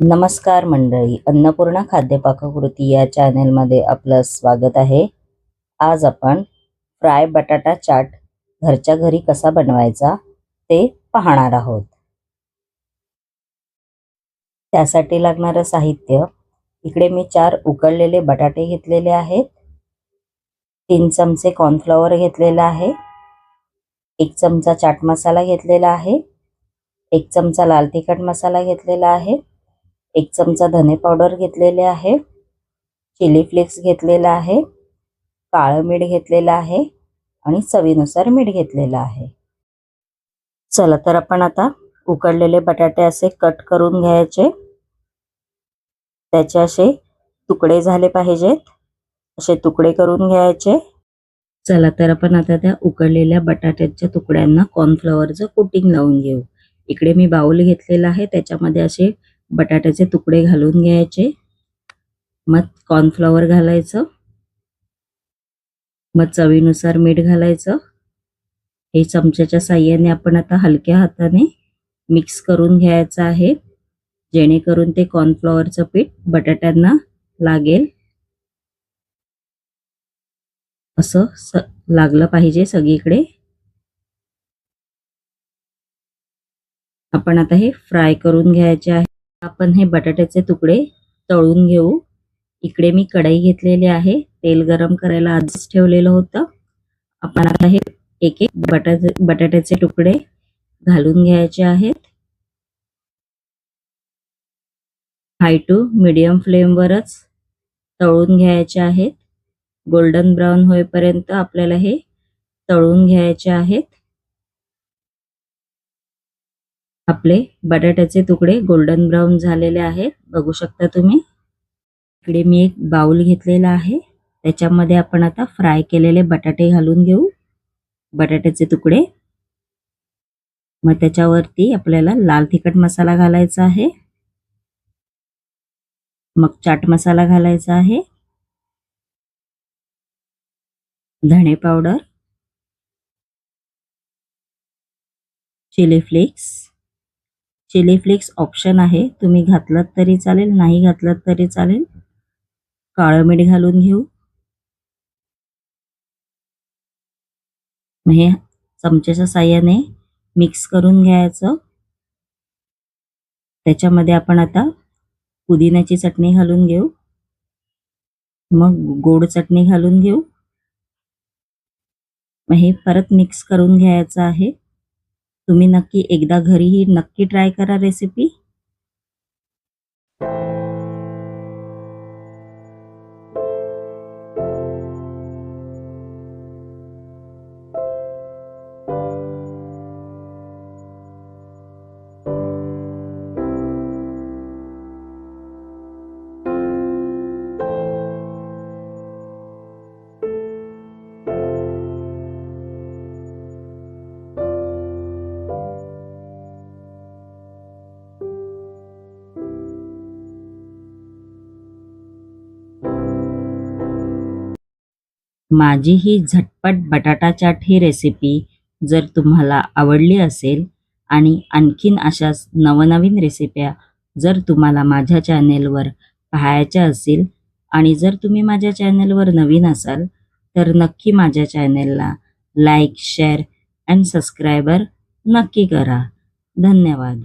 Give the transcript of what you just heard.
नमस्कार मंडळी अन्नपूर्णा खाद्यपाककृती या चॅनेलमध्ये आपलं स्वागत आहे. आज आपण फ्राय बटाटा चाट घरच्या घरी कसा बनवायचा ते पाहणार आहोत. त्यासाठी लागणारं साहित्य इकडे मी चार उकडलेले बटाटे घेतलेले आहेत. तीन चमचे कॉर्नफ्लॉवर घेतलेला आहे. एक चमचा चाट मसाला घेतलेला आहे. एक चमचा लाल तिखट मसाला घेतलेला आहे. एक चमचा धने पावडर घेतलेले आहे. चिली फ्लेक्स घेतलेला आहे. काळं मीठ घेतलेलं आहे आणि चवीनुसार मीठ घेतलेलं आहे. चला तर आपण आता उकडलेले बटाटे असे कट करून घ्यायचे. त्याचे असे तुकडे झाले पाहिजेत. असे तुकडे करून घ्यायचे. चला तर आपण आता त्या उकडलेल्या बटाट्याच्या तुकड्यांना कॉर्नफ्लॉवरचं कोटिंग लावून घेऊ. इकडे मी बाऊल घेतलेला आहे. त्याच्यामध्ये असे बटाट्याचे तुकडे घालून घ्यायचे. मग कॉर्नफ्लॉवर घालायचं. मग चवीनुसार मीठ घालायचं. हे चमच्याच्या साह्याने आपण आता हलक्या हाताने मिक्स करून घ्यायचं आहे. जेणेकरून ते कॉर्नफ्लॉवरचं पीठ बटाट्यांना लागेल. असं स लागलं पाहिजे सगळीकडे. आपण आता हे फ्राय करून घ्यायचे आहे. आपण हे बटाट्याचे तुकडे तळून घेऊ. इकडे मी कढई घेतलेली आहे. तेल गरम करायला आधीच ठेवलेलं होतं. आपण आता हे एक एक बटाटे बटाट्याचे तुकडे घालून घ्यायचे आहेत. हाय टू मिडियम फ्लेमवरच तळून घ्यायचे आहेत. गोल्डन ब्राऊन होईपर्यंत आपल्याला हे तळून घ्यायचे आहेत. आपले बटाट्याचे तुकडे गोल्डन ब्राऊन झालेले आहेत. बघू शकता तुम्ही. इकडे मी एक बाउल घेतलेला आहे. त्याच्यामध्ये आपण आता फ्राय केलेले बटाटे घालून घेऊ. बटाट्याचे तुकडे. मग त्याच्यावरती आपल्याला लाल तिखट मसाला घालायचा आहे. मग चाट मसाला घालायचा आहे. धणे powder. Chili flakes. Chili flakes option आहे. तुम्ही घातलात तरी चालेल नाही घातलात तरी चालेल. काळं मीठ घालून घेऊ. हे चमच्याच्या साह्याने मिक्स करून घ्यायचं. त्याच्यामध्ये आपण आता पुदिन्याची चटणी घालून घेऊ. मग गोड चटणी घालून घेऊ. हे परत मिक्स करून घ्यायचं आहे. तुम्ही नक्की एकदा घरीही नक्की ट्राय करा रेसिपी माझी ही झटपट बटाटा चाट ही रेसिपी जर तुम्हाला आवडली असेल आणि आणखीन अशाच नवनवीन रेसिप्या जर तुम्हाला माझ्या चॅनेलवर पाहायच्या असेल आणि जर तुम्ही माझ्या चॅनेलवर नवीन असाल तर नक्की माझ्या चॅनेलला लाईक शेअर अँड सबस्क्रायबर नक्की करा. धन्यवाद.